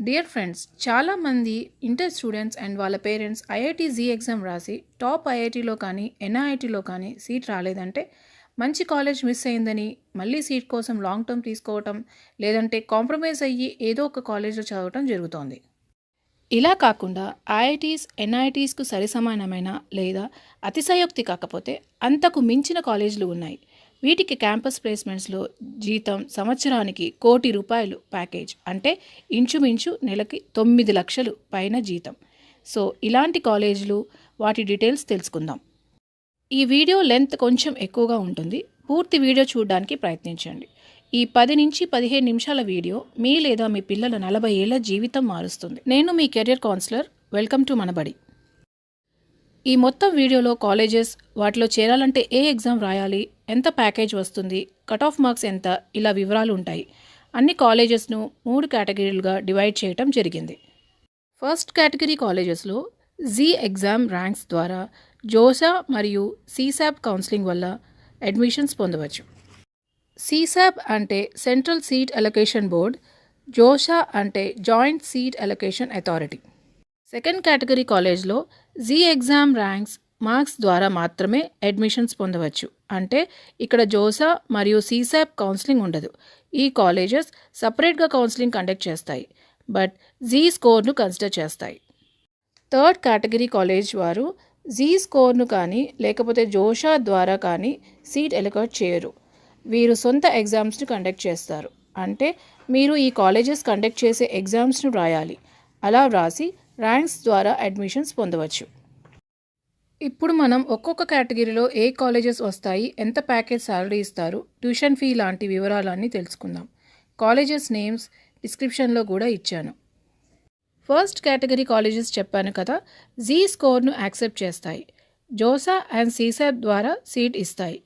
Dear friends చాలామంది inter students and వాళ్ళ parents IIT JEE exam రాసి టాప్ ఐఐటిలో కానీ ఎన్ఐఐటిలో కానీ సీట్ రాలేదంటే మంచి కాలేజ్ మిస్ అయిందని మళ్ళీ సీట్ కోసం లాంగ్ టర్మ్ తీసుకోవటం లేదంటే కాంప్రమైజ్ అయ్యి ఏదో ఒక కాలేజ్లో చదవటం జరుగుతోంది. ఇలా కాకుండా ఐఐటీస్ ఎన్ఐటీస్కు సరిసమానమైన లేదా అతిశయోక్తి కాకపోతే అంతకు మించిన కాలేజీలు ఉన్నాయి. వీటికి క్యాంపస్ ప్లేస్మెంట్స్లో జీతం సంవత్సరానికి కోటి రూపాయలు ప్యాకేజ్ అంటే ఇంచుమించు నెలకి తొమ్మిది లక్షలు పైన జీతం. సో ఇలాంటి కాలేజీలు వాటి డీటెయిల్స్ తెలుసుకుందాం. ఈ వీడియో లెంత్ కొంచెం ఎక్కువగా ఉంటుంది. పూర్తి వీడియో చూడడానికి ప్రయత్నించండి. ఈ పది నుంచి పదిహేను నిమిషాల వీడియో మీ లేదా మీ పిల్లల నలభై ఏళ్ళ జీవితం మారుస్తుంది. నేను మీ career counsellor. Welcome to Manabadi. ఈ మొత్తం వీడియోలో కాలేజెస్ వాటిలో చేరాలంటే ఏ ఎగ్జామ్ రాయాలి ఎంత ప్యాకేజ్ వస్తుంది కట్ ఆఫ్ మార్క్స్ ఎంత ఇలా వివరాలు ఉంటాయి. అన్ని కాలేజెస్ను మూడు కేటగిరీలుగా డివైడ్ చేయటం జరిగింది. ఫస్ట్ కేటగిరీ కాలేజెస్లో జీ ఎగ్జామ్ ర్యాంక్స్ ద్వారా జోసా మరియు సీసాప్ కౌన్సిలింగ్ వల్ల అడ్మిషన్స్ పొందవచ్చు. సీసాప్ అంటే central seat allocation board JoSAA అంటే joint seat allocation authority. Second category కాలేజ్లో జీ ఎగ్జామ్ ర్యాంక్స్ మార్క్స్ ద్వారా మాత్రమే అడ్మిషన్స్ పొందవచ్చు. అంటే ఇక్కడ జోసా మరియు సీసాప్ కౌన్సిలింగ్ ఉండదు. ఈ కాలేజెస్ సపరేట్గా కౌన్సిలింగ్ కండక్ట్ చేస్తాయి. బట్ జీ స్కోర్ను కన్సిడర్ చేస్తాయి. థర్డ్ కేటగిరీ కాలేజ్ వారు జీ స్కోర్ను కానీ లేకపోతే జోషా ద్వారా కానీ సీట్ ఎలకౌట్ చేయరు. వీరు సొంత ఎగ్జామ్స్ను కండక్ట్ చేస్తారు. అంటే మీరు ఈ కాలేజెస్ కండక్ట్ చేసే ఎగ్జామ్స్ను రాయాలి. అలా వ్రాసి ర్యాంక్స్ ద్వారా అడ్మిషన్స్ పొందవచ్చు. ఇప్పుడు మనం ఒక్కొక్క కేటగిరీలో ఏ కాలేజెస్ వస్తాయి ఎంత ప్యాకేజ్ శాలరీ ఇస్తారు ట్యూషన్ ఫీ లాంటి వివరాలన్నీ తెలుసుకుందాం. కాలేజెస్ నేమ్స్ డిస్క్రిప్షన్లో కూడా ఇచ్చాను. ఫస్ట్ కేటగిరీ కాలేజెస్ చెప్పాను కదా జీ స్కోర్ను యాక్సెప్ట్ చేస్తాయి. జోసా అండ్ సీసాప్ ద్వారా సీట్ ఇస్తాయి.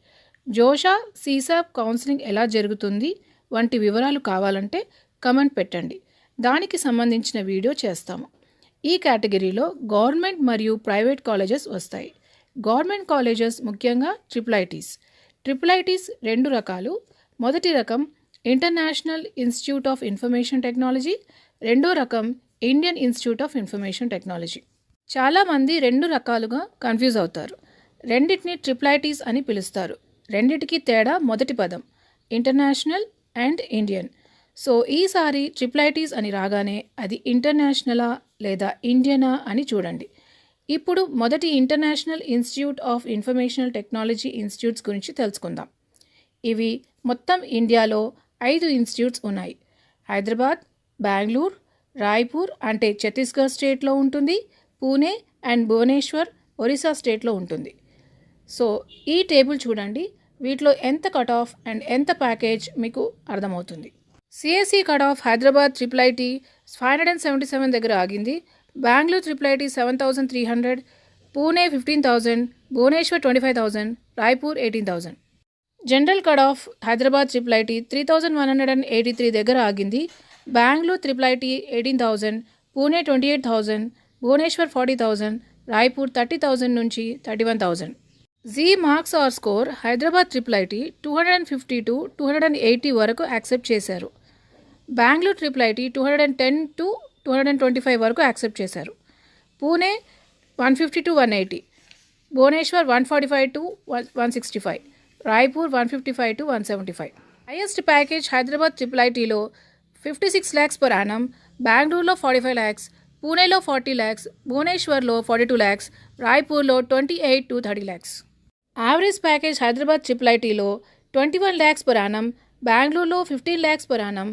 జోషా సీసాప్ కౌన్సిలింగ్ ఎలా జరుగుతుంది వంటి వివరాలు కావాలంటే కమెంట్ పెట్టండి. దానికి సంబంధించిన వీడియో చేస్తాము. ఈ కేటగిరీలో గవర్నమెంట్ మరియు ప్రైవేట్ కాలేజెస్ వస్తాయి. గవర్నమెంట్ కాలేజెస్ ముఖ్యంగా ట్రిపులైటీస్. ట్రిపులైటీస్ రెండు రకాలు. మొదటి రకం international institute of information technology. రెండో రకం Indian institute of information technology. చాలామంది రెండు రకాలుగా కన్ఫ్యూజ్ అవుతారు. రెండింటిని ట్రిపులైటీస్ అని పిలుస్తారు. రెండిటికి తేడా మొదటి పదం. International and Indian. సో ఈసారి ట్రిప్లైటీస్ అని రాగానే అది ఇంటర్నేషనలా లేదా ఇండియనా అని చూడండి. ఇప్పుడు మొదటి international institute of informational technology institutes గురించి తెలుసుకుందాం. ఇవి మొత్తం ఇండియాలో ఐదు ఇన్స్టిట్యూట్స్ ఉన్నాయి. హైదరాబాద్ బెంగళూరు రాయ్పూర్ అంటే ఛత్తీస్గఢ్ స్టేట్లో ఉంటుంది. పూణే అండ్ భువనేశ్వర్ ఒరిస్సా స్టేట్లో ఉంటుంది. సో ఈ టేబుల్ చూడండి. వీటిలో ఎంత కట్ ఆఫ్ అండ్ ఎంత ప్యాకేజ్ మీకు అర్థమవుతుంది. CSE cut off Hyderabad triple IT five hundred and seventy seven దగ్గర ఆగింది. Bengaluru triple IT seven thousand three hundred Pune fifteen thousand Bhubaneswar twenty five thousand Raipur eighteen thousand general cut off Hyderabad triple IT three thousand one hundred and eighty three దగ్గర ఆగింది. Bengaluru triple IT eighteen thousand Pune twenty eight thousand Bhubaneswar forty thousand Raipur thirty thousand నుంచి thirty one thousand JEE marks or score Hyderabad triple IT two hundred and fifty to two hundred and eighty వరకు accept చేశారు. Bengaluru triple IT two hundred and ten to two hundred and twenty five వరకు accept చేశారు. Pune one fifty to one eighty Bhubaneswar one forty five to one one sixty five Raipur one fifty five to one seventy five. Highest package Hyderabad triple ఐటీలో fifty six lakhs per annum బెంగళూరులో forty five lakhs పూణేలో forty lakhs భువనేశ్వర్లో forty two lakhs రాయ్పూర్లో twenty eight to thirty lakhs average package Hyderabad triple ఐటీలో twenty one lakhs per annum బెంగళూరులో fifteen lakhs per annum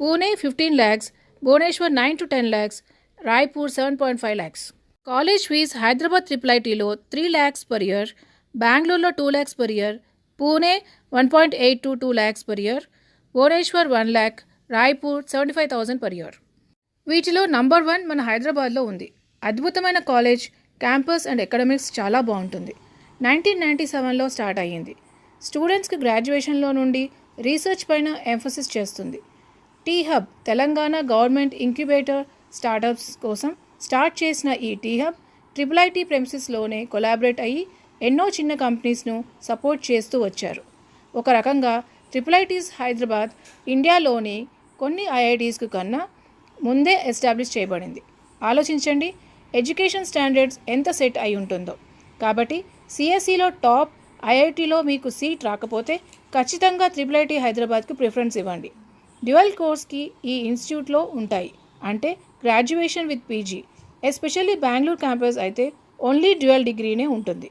Pune fifteen lakhs Bhubaneswar nine to ten lakhs Raipur seven point five lakhs college fees Hyderabad triple ఐటీలో three lakhs per year బెంగళూరులో two lakhs per year Pune one point eight to two lakhs per year Bhubaneswar one lakh Raipur seventy five thousand per year వీటిలో number one మన హైదరాబాద్లో ఉంది. అద్భుతమైన college campus and academics చాలా బాగుంటుంది. Nineteen ninety సెవెన్లో start అయ్యింది. స్టూడెంట్స్కి గ్రాడ్యుయేషన్లో నుండి రీసెర్చ్ పైన ఎంఫోసిస్ చేస్తుంది. T Hub Telangana government incubator startups కోసం స్టార్ట్ చేసిన ఈ టీ హబ్ ట్రిపుల్ ఐటీ ప్రెమిసెస్లోనే కొలాబరేట్ అయ్యి ఎన్నో చిన్న కంపెనీస్ను సపోర్ట్ చేస్తూ వచ్చారు. ఒక రకంగా ట్రిపుల్ ఐటీస్ హైదరాబాద్ ఇండియాలోని కొన్ని ఐఐటీస్కు కన్నా ముందే ఎస్టాబ్లిష్ చేయబడింది. ఆలోచించండి ఎడ్యుకేషన్ స్టాండర్డ్స్ ఎంత సెట్ అయి ఉంటుందో. కాబట్టి సిఎస్సిలో టాప్ ఐఐటిలో మీకు సీట్ రాకపోతే ఖచ్చితంగా త్రిపుల్ ఐటీ హైదరాబాద్కి ప్రిఫరెన్స్ ఇవ్వండి. డ్యువల్ కోర్స్కి ఈ ఇన్స్టిట్యూట్లో ఉంటాయి. అంటే graduation with PG. Especially Bengaluru campus అయితే ఓన్లీ డ్యువల్ డిగ్రీనే ఉంటుంది.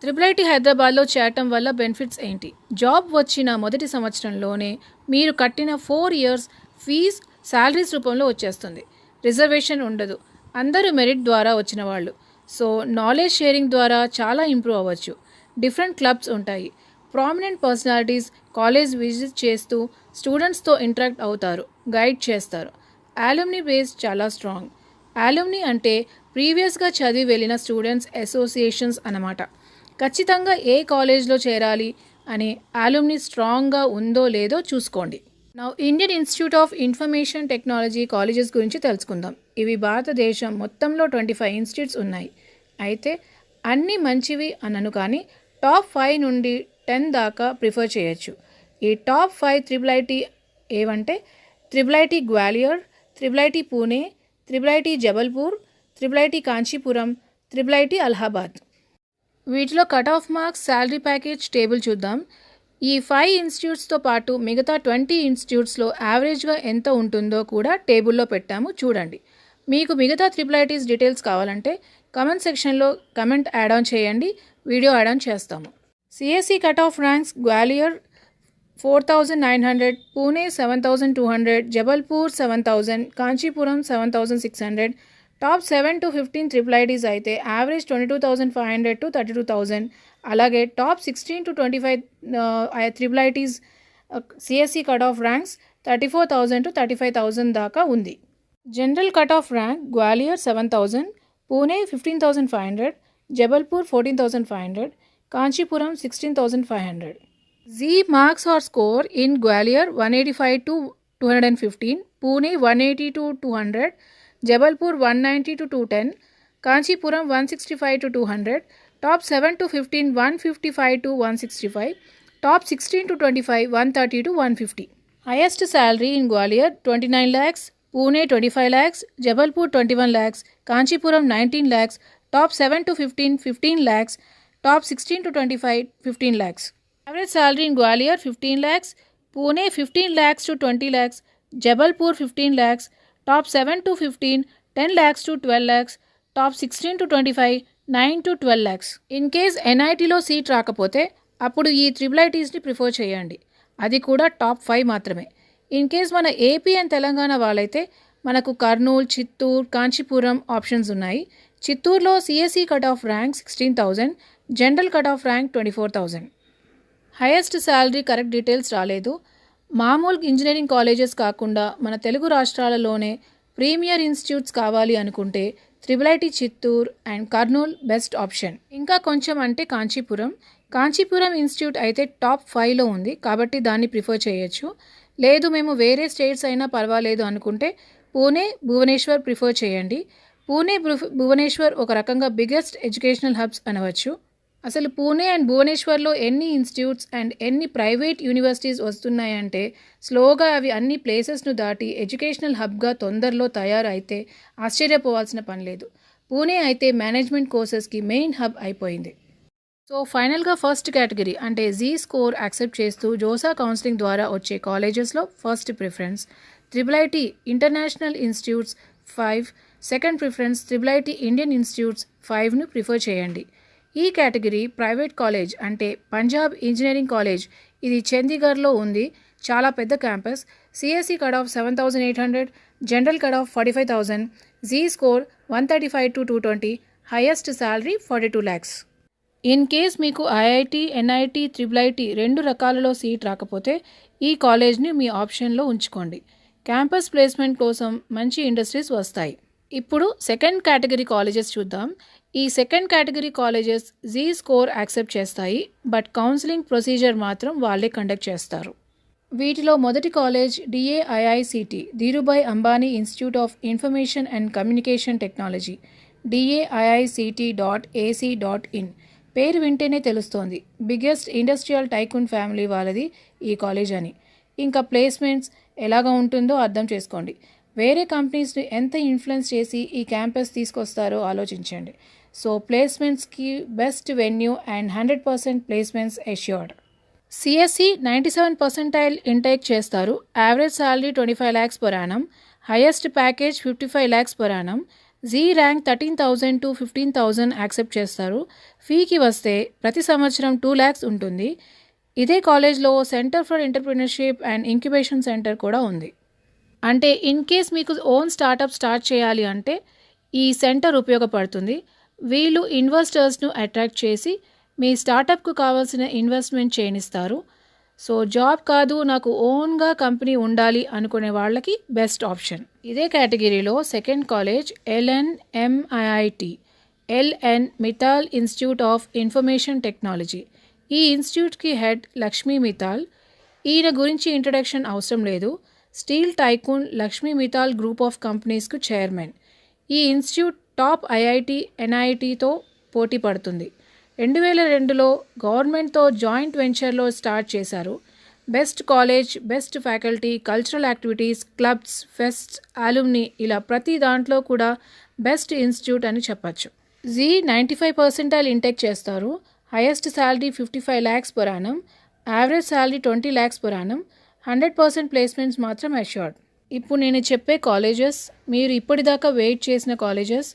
ట్రిపుల్ ఐటీ హైదరాబాద్లో చేరటం వల్ల బెనిఫిట్స్ ఏంటి? జాబ్ వచ్చిన మొదటి సంవత్సరంలోనే మీరు కట్టిన ఫోర్ ఇయర్స్ ఫీజ్ శాలరీస్ రూపంలో వచ్చేస్తుంది. రిజర్వేషన్ ఉండదు. అందరూ మెరిట్ ద్వారా వచ్చిన వాళ్ళు. సో నాలెడ్జ్ షేరింగ్ ద్వారా చాలా ఇంప్రూవ్ అవ్వచ్చు. డిఫరెంట్ క్లబ్స్ ఉంటాయి. ప్రామినెంట్ పర్సనాలిటీస్ కాలేజ్ విజిట్ చేస్తూ స్టూడెంట్స్తో ఇంటరాక్ట్ అవుతారు గైడ్ చేస్తారు. ఆలుమ్ని బేస్ చాలా స్ట్రాంగ్. ఆలుమ్ని అంటే ప్రీవియస్గా చదివి వెళ్ళిన స్టూడెంట్స్ అసోసియేషన్స్ అన్నమాట. ఖచ్చితంగా ఏ కాలేజ్లో చేరాలి అనే ఆలుమ్ని స్ట్రాంగ్గా ఉందో లేదో చూసుకోండి. నా Indian institute of information technology colleges గురించి తెలుసుకుందాం. ఇవి భారతదేశం మొత్తంలో ట్వంటీ ఫైవ్ ఇన్స్టిట్యూట్స్ ఉన్నాయి. అయితే అన్నీ మంచివి అనను కానీ టాప్ ఫైవ్ నుండి టెన్ దాకా ప్రిఫర్ చేయొచ్చు. ఈ టాప్ ఫైవ్ త్రిబుల్ ఐటీ ఏవంటే triple IT Gwalior triple IT Pune triple IT Jabalpur triple IT Kanchipuram triple IT Allahabad. వీటిలో cut off marks salary package table చూద్దాం. ఈ ఫైవ్ ఇన్స్టిట్యూట్స్తో పాటు మిగతా ట్వంటీ ఇన్స్టిట్యూట్స్లో యావరేజ్గా ఎంత ఉంటుందో కూడా టేబుల్లో పెట్టాము. చూడండి. మీకు మిగతా త్రిపుల్ ఐటీస్ డీటెయిల్స్ కావాలంటే కమెంట్ సెక్షన్లో కమెంట్ యాడ్ ఆన్ చేయండి. వీడియో యాడ్ ఆన్ చేస్తాము. CSE cut off ranks Gwalior four thousand nine hundred Pune seven thousand two hundred Jabalpur seven thousand Kanchipuram seven thousand six hundred top seven to fifteen triple ITs అయితే average twenty two thousand five hundred to thirty two thousand అలాగే top sixteen to twenty five triple ITs CSE cut off ranks thirty four thousand to thirty five thousand దాకా ఉంది. General cut off rank Gwalior seven thousand Pune fifteen thousand five hundred Jabalpur fourteen thousand five hundred Kanchipuram sixteen thousand five hundred JEE marks or score in Gwalior one eighty five to two hundred and fifteen Pune one eighty to two hundred Jabalpur one ninety to two ten Kanchipuram one sixty five to two hundred top seven to fifteen one fifty five to one sixty five top sixteen to twenty five one thirty to one top sixteen to twenty five fifteen lakhs average salary in Gwalior fifteen lakhs Pune fifteen lakhs to twenty lakhs Jabalpur fifteen lakhs top seven to fifteen ten lakhs to twelve lakhs top sixteen to twenty five nine to twelve lakhs in case ఎన్ఐటీలో seat రాకపోతే అప్పుడు ఈ triple ఐటీస్ని prefer చేయండి. అది కూడా top five మాత్రమే. In case మన AP and Telangana వాళ్ళైతే మనకు కర్నూలు చిత్తూరు కాంచీపురం ఆప్షన్స్ ఉన్నాయి. చిత్తూరులో CSE cut off rank sixteen thousand general cut off rank twenty four thousand highest salary correct details రాలేదు. మామూలు ఇంజనీరింగ్ కాలేజెస్ కాకుండా మన తెలుగు రాష్ట్రాలలోనే ప్రీమియర్ ఇన్స్టిట్యూట్స్ కావాలి అనుకుంటే triple IT Chittoor and Kurnool best option ఇంకా కొంచెం అంటే కాంచీపురం. కాంచీపురం ఇన్స్టిట్యూట్ అయితే టాప్ ఫైవ్లో ఉంది కాబట్టి దాన్ని ప్రిఫర్ చేయొచ్చు. లేదు మేము వేరే స్టేట్స్ అయినా పర్వాలేదు అనుకుంటే పూణే భువనేశ్వర్ ప్రిఫర్ చేయండి. పూణే భువనేశ్వర్ ఒక రకంగా బిగ్గెస్ట్ ఎడ్యుకేషనల్ హబ్స్ అనవచ్చు. అసలు పూణే అండ్ భువనేశ్వర్లో ఎన్ని ఇన్స్టిట్యూట్స్ అండ్ ఎన్ని ప్రైవేట్ యూనివర్సిటీస్ వస్తున్నాయంటే స్లోగా అవి అన్ని ప్లేసెస్ను దాటి ఎడ్యుకేషనల్ హబ్గా తొందరలో తయారైతే ఆశ్చర్యపోవాల్సిన పని లేదు. పూణే అయితే మేనేజ్మెంట్ కోర్సెస్కి మెయిన్ హబ్ అయిపోయింది. సో ఫైనల్గా ఫస్ట్ కేటగిరీ అంటే జీ స్కోర్ యాక్సెప్ట్ చేస్తూ జోసా కౌన్సిలింగ్ ద్వారా వచ్చే కాలేజెస్లో first preference triple IT international institutes five second preference triple IT Indian institutes ఫైవ్ను prefer చేయండి. ఈ కేటగిరీ ప్రైవేట్ కాలేజ్ అంటే పంజాబ్ ఇంజనీరింగ్ కాలేజ్ ఇది చండీగఢ్లో ఉంది. చాలా పెద్ద campus. CSC cut off seven thousand eight hundred general cut off forty five thousand JEE score one thirty five to two twenty highest salary forty two lakhs in case మీకు IIT NIT triple IT రెండు రకాలలో seat రాకపోతే ఈ కాలేజ్ని మీ ఆప్షన్లో ఉంచుకోండి. Campus placement కోసం మంచి industries వస్తాయి. ఇప్పుడు సెకండ్ కేటగిరీ కాలేజెస్ చూద్దాం. ఈ second category colleges JEE score accept చేస్తాయి బట్ కౌన్సిలింగ్ ప్రొసీజర్ మాత్రం వాళ్ళే కండక్ట్ చేస్తారు. వీటిలో మొదటి college DAIICT Dhirubhai Ambani institute of information and communication technology DAIICT dot AC dot in పేరు వింటేనే తెలుస్తోంది. బిగ్గెస్ట్ ఇండస్ట్రియల్ టైకూన్ ఫ్యామిలీ వాళ్ళది ఈ కాలేజ్ అని. ఇంకా ప్లేస్మెంట్స్ ఎలాగ ఉంటుందో అర్థం చేసుకోండి. వేరే కంపెనీస్ని ఎంత ఇన్ఫ్లుయెన్స్ చేసి ఈ క్యాంపస్ తీసుకొస్తారో ఆలోచించండి. So ప్లేస్మెంట్స్కి best venue and hundred percent placements assured CSC ninety seven percentile intake చేస్తారు average salary twenty five lakhs per annum highest package fifty five lakhs per annum JEE rank thirteen thousand to fifteen thousand accept చేస్తారు. ఫీకి వస్తే ప్రతి సంవత్సరం two lakhs ఉంటుంది. ఇదే కాలేజ్లో centre for entrepreneurship and incubation centre కూడా ఉంది. అంటే ఇన్ కేస్ మీకు ఓన్ స్టార్టప్ స్టార్ట్ చేయాలి అంటే ఈ సెంటర్ ఉపయోగపడుతుంది. వీళ్ళు ఇన్వెస్టర్స్ను అట్రాక్ట్ చేసి మీ స్టార్టప్కు కావాల్సిన ఇన్వెస్ట్మెంట్ చేయనిస్తారు సో జాబ్ కాదు నాకు ఓన్గా కంపెనీ ఉండాలి అనుకునే వాళ్ళకి బెస్ట్ ఆప్షన్ ఇదే కేటగిరీలో second college LNMIIT LN Mittal institute of information technology ఈ ఇన్స్టిట్యూట్కి హెడ్ లక్ష్మీ మితాల్ ఈయన గురించి ఇంట్రడక్షన్ అవసరం లేదు. Steel tycoon Lakshmi Mittal group of కంపెనీస్కు chairman. ఈ ఇన్స్టిట్యూట్ టాప్ ఐఐటి ఎన్ఐటితో పోటీ పడుతుంది. రెండు వేల రెండులో గవర్నమెంట్తో జాయింట్ వెంచర్లో స్టార్ట్ చేశారు. Best college best faculty cultural activities clubs fest alumni ఇలా ప్రతి దాంట్లో కూడా బెస్ట్ ఇన్స్టిట్యూట్ అని చెప్పచ్చు. JEE ninety five percentile intake చేస్తారు. Highest salary fifty five lakhs per average salary twenty lakhs per hundred percent placements మాత్రం assured ఇప్పుడు నేను చెప్పే కాలేజెస్ మీరు ఇప్పటిదాకా వెయిట్ చేసిన కాలేజెస్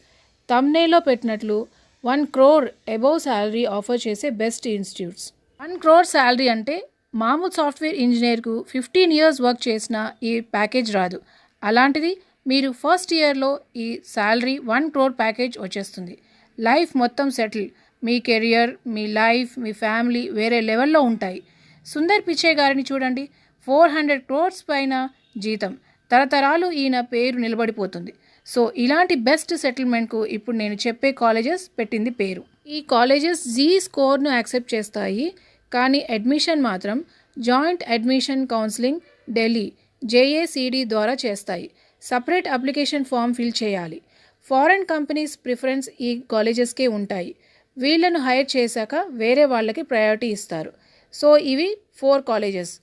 తమ్నేలో పెట్టినట్లు one crore above salary offer చేసే best institutes one crore salary అంటే మామూలు సాఫ్ట్వేర్ ఇంజనీర్కు ఫిఫ్టీన్ ఇయర్స్ వర్క్ చేసిన ఈ ప్యాకేజ్ రాదు. అలాంటిది మీరు ఫస్ట్ ఇయర్లో ఈ శాలరీ వన్ క్రోర్ ప్యాకేజ్ వచ్చేస్తుంది. లైఫ్ మొత్తం సెటిల్ మీ కెరియర్ మీ లైఫ్ మీ ఫ్యామిలీ వేరే లెవెల్లో ఉంటాయి. సుందర్ పిచ్చే గారిని చూడండి. ఫోర్ హండ్రెడ్ క్రోర్స్ పైన జీతం. తరతరాలు ఈయన పేరు నిలబడిపోతుంది. సో ఇలాంటి బెస్ట్ సెటిల్మెంట్కు ఇప్పుడు నేను చెప్పే కాలేజెస్ పెట్టింది పేరు. ఈ కాలేజెస్ జీ స్కోర్ను యాక్సెప్ట్ చేస్తాయి. కానీ అడ్మిషన్ మాత్రం joint admission counselling Delhi JACD ద్వారా చేస్తాయి. సపరేట్ అప్లికేషన్ ఫామ్ ఫిల్ చేయాలి. ఫారెన్ కంపెనీస్ ప్రిఫరెన్స్ ఈ కాలేజెస్కే ఉంటాయి. వీళ్ళను హైర్ చేశాక వేరే వాళ్ళకి ప్రయారిటీ ఇస్తారు. సో ఇవి four colleges.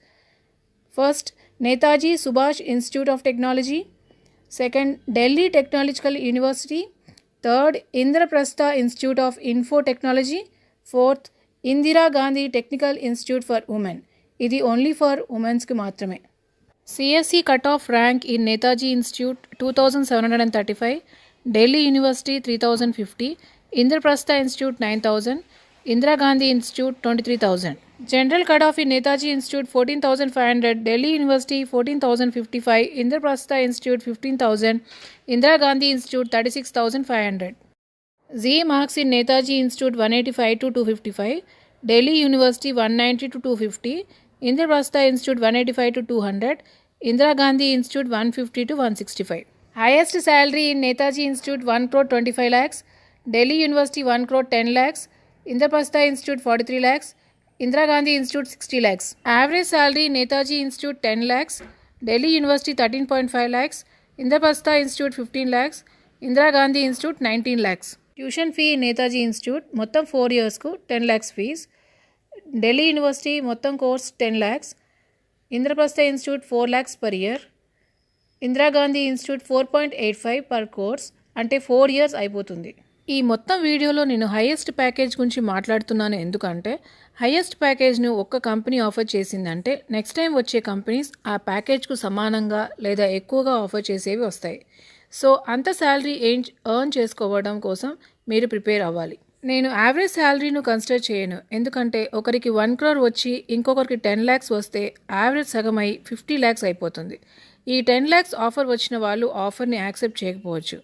First Netaji Subhash institute of technology second Delhi technological university third Indraprastha institute of info technology fourth Indira Gandhi technical institute for women इधर ओनली फॉर वुमेन्स की मतमे CSC cut off rank in Netaji institute two thousand seven hundred and thirty five Delhi university three thousand fifty Indraprastha institute nine thousand Indira Gandhi Institute 23,000. General Cutoff in Netaji Institute 14,500, Delhi University 14,055, Indraprastha Institute 15,000, Indira Gandhi Institute 36,500. Z marks in Netaji Institute 185 to 255, Delhi University 190 to 250, Indraprastha Institute 185 to 200, Indira Gandhi Institute 150 to 165. Highest salary in Netaji Institute 1 crore 25 lakhs, Delhi University 1 crore 10 lakhs, fifty Indraprastha institute one forty three lakhs Indira Gandhi institute sixty lakhs average salary Netaji institute ten lakhs Delhi university thirteen point five lakhs Indraprastha institute fifteen lakhs Indira Gandhi institute nineteen lakhs tuition fee Netaji institute మొత్తం four ఇయర్స్కు ten lakhs fees Delhi university మొత్తం course ten lakhs Indraprastha institute four lakhs per year Indira Gandhi institute four point eight five per course అంటే four years అయిపోతుంది. ఈ మొత్తం వీడియోలో నేను highest package గురించి మాట్లాడుతున్నాను ఎందుకంటే హయ్యెస్ట్ ప్యాకేజ్ను ఒక్క కంపెనీ ఆఫర్ చేసిందంటే నెక్స్ట్ టైం వచ్చే కంపెనీస్ ఆ ప్యాకేజ్కు సమానంగా లేదా ఎక్కువగా ఆఫర్ చేసేవి వస్తాయి. సో అంత శాలరీ ఏం ఎర్న్ చేసుకోవడం కోసం మీరు ప్రిపేర్ అవ్వాలి. నేను యావరేజ్ శాలరీను కన్సిడర్ చేయను. ఎందుకంటే ఒకరికి వన్ క్రోర్ వచ్చి ఇంకొకరికి టెన్ ల్యాక్స్ వస్తే యావరేజ్ సగమై ఫిఫ్టీ ల్యాక్స్ అయిపోతుంది. ఈ టెన్ ల్యాక్స్ ఆఫర్ వచ్చిన వాళ్ళు ఆఫర్ని యాక్సెప్ట్ చేయకపోవచ్చు.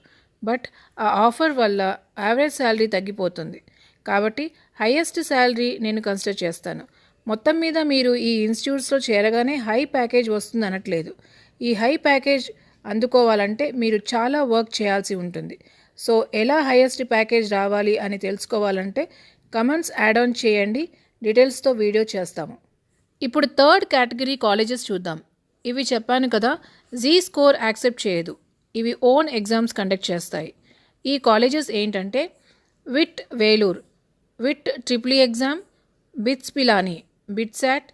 బట్ ఆ ఆఫర్ వల్ల యావరేజ్ శాలరీ తగ్గిపోతుంది. కాబట్టి హయ్యెస్ట్ శాలరీ నేను కన్సిడర్ చేస్తాను. మొత్తం మీద మీరు ఈ ఇన్స్టిట్యూట్స్లో చేరగానే హై ప్యాకేజ్ వస్తుంది అనట్లేదు. ఈ హై ప్యాకేజ్ అందుకోవాలంటే మీరు చాలా వర్క్ చేయాల్సి ఉంటుంది. సో ఎలా హైయెస్ట్ ప్యాకేజ్ రావాలి అని తెలుసుకోవాలంటే కమెంట్స్ యాడ్ ఆన్ చేయండి. డీటెయిల్స్తో వీడియో చేస్తాము. ఇప్పుడు థర్డ్ కేటగిరీ కాలేజెస్ చూద్దాం. ఇవి చెప్పాను కదా జీ స్కోర్ యాక్సెప్ట్ చేయదు. ఇవి ఓన్ ఎగ్జామ్స్ కండక్ట్ చేస్తాయి. ఈ కాలేజెస్ ఏంటంటే VIT Vellore VIT triple exam BITS Pilani BITSAT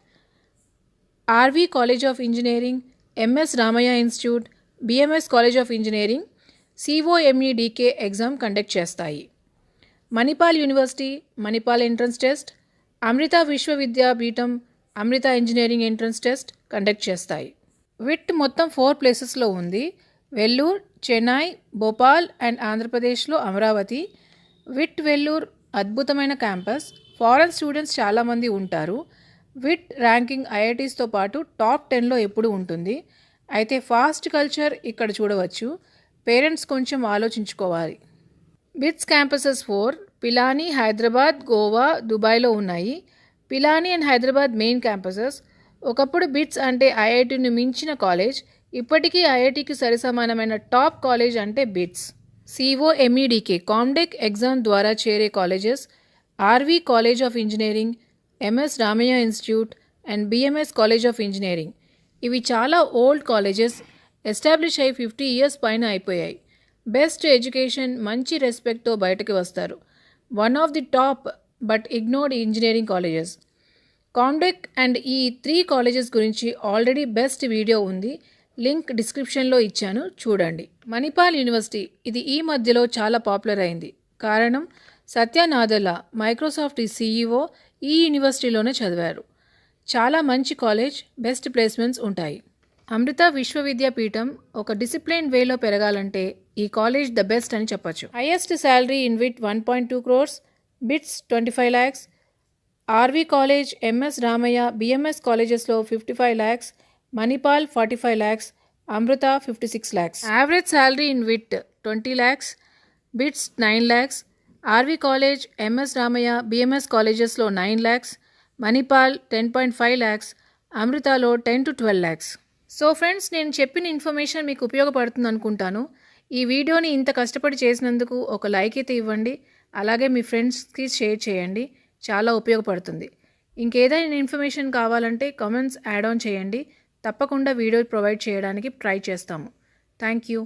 RV college of engineering MS Ramaiah institute BMS college of engineering COMEDK exam conduct చేస్తాయి. Manipal university Manipal entrance test Amrita Vishwa Vidyapeetham Amrita engineering entrance test conduct చేస్తాయి. VIT మొత్తం four ప్లేసెస్లో ఉంది. Vellore Chennai Bhopal and ఆంధ్రప్రదేశ్లో Amaravati VIT Vellore అద్భుతమైన campus. Foreign students చాలామంది ఉంటారు. VIT ranking ఐఐటీస్తో పాటు టాప్ టెన్లో ఎప్పుడు ఉంటుంది. అయితే ఫాస్ట్ కల్చర్ ఇక్కడ చూడవచ్చు. పేరెంట్స్ కొంచెం ఆలోచించుకోవాలి. BITS campuses four Pilani Hyderabad Goa దుబాయ్లో ఉన్నాయి. Pilani and Hyderabad main campuses. ఒకప్పుడు బిట్స్ అంటే ఐఐటిని మించిన కాలేజ్. ఇప్పటికీ ఐఐటికి సరిసమానమైన టాప్ కాలేజ్ అంటే బిట్స్. సిఓఎంఈడికే కామ్డెక్ ఎగ్జామ్ ద్వారా చేరే colleges RV college of engineering MS Ramaiah institute and BMS college of engineering. ఇవి చాలా ఓల్డ్ కాలేజెస్ ఎస్టాబ్లిష్ అయి ఫిఫ్టీ ఇయర్స్ పైన అయిపోయాయి. బెస్ట్ ఎడ్యుకేషన్ మంచి రెస్పెక్ట్తో బయటకు వస్తారు. One of the top but ignored engineering colleges. COMEDK and ఈ త్రీ కాలేజెస్ గురించి ఆల్రెడీ బెస్ట్ వీడియో ఉంది. లింక్ డిస్క్రిప్షన్లో ఇచ్చాను చూడండి. మణిపాల్ యూనివర్సిటీ ఇది ఈ మధ్యలో చాలా పాపులర్ అయింది. కారణం సత్యనాదెల్ల మైక్రోసాఫ్ట్ సీఈఓ ఈ యూనివర్సిటీలోనే చదివారు. చాలా మంచి కాలేజ్ బెస్ట్ ప్లేస్మెంట్స్ ఉంటాయి. అమృత విశ్వవిద్యాపీఠం ఒక డిసిప్లైన్ వేలో పెరగాలంటే ఈ కాలేజ్ ద బెస్ట్ అని చెప్పొచ్చు. Highest salary in VIT one point two crores BITS twenty five lakhs RV college MS Ramaiah BMS కాలేజెస్లో fifty five lakhs Manipal forty five lakhs Amrita fifty six lakhs average salary in VIT twenty lakhs BITS nine lakhs RV college MS Ramaiah BMS కాలేజెస్లో nine lakhs Manipal ten point five lakhs అమృతలో ten to twelve lakhs so friends నేను చెప్పిన information మీకు ఉపయోగపడుతుంది అనుకుంటాను. ఈ వీడియోని ఇంత కష్టపడి చేసినందుకు ఒక లైక్ అయితే ఇవ్వండి. అలాగే మీ ఫ్రెండ్స్కి షేర్ చేయండి. చాలా ఉపయోగపడుతుంది. ఇంకేదైనా ఇన్ఫర్మేషన్ కావాలంటే కామెంట్స్ యాడ్ ఆన్ చేయండి. తప్పకుండా వీడియో ప్రొవైడ్ చేయడానికి ట్రై చేస్తాము. Thank you